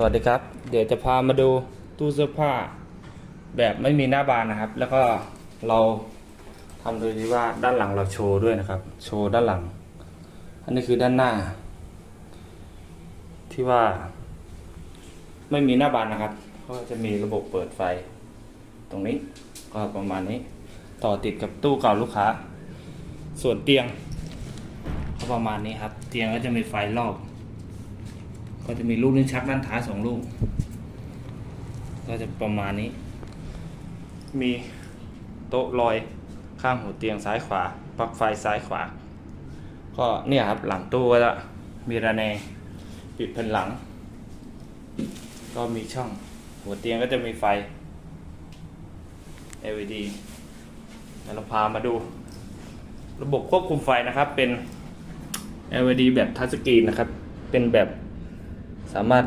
สวัสดีครับ เดี๋ยวจะพามาดูตู้เสื้อผ้า แบบไม่มีหน้าบานนะครับ แล้วก็เราทำโดยที่ว่าด้านหลังเราโชว์ด้วยนะครับ โชว์ด้านหลัง อันนี้คือด้านหน้า ที่ว่า ไม่มีหน้าบานนะครับก็จะมีระบบเปิดไฟ ตรงนี้ก็ประมาณนี้ ต่อติดกับตู้เก่าลูกค้า ส่วนเตียงก็ประมาณนี้ครับ เตียงก็จะมีไฟรอบ ก็จะมีลูกลิ้นชักด้านท้ายสองลูก ก็จะประมาณนี้ มีโต๊ะลอยข้างหัวเตียงซ้ายขวาปลั๊กไฟซ้ายขวา ก็เนี่ยครับหลังตู้ก็จะมีระแนงปิดแผ่นหลัง ก็มีช่องหัวเตียงก็จะมีไฟ LED เดี๋ยวเราพามาดู ระบบควบคุมไฟนะครับเป็น LED แบบทัชสกรีนนะครับ เป็นแบบ Samad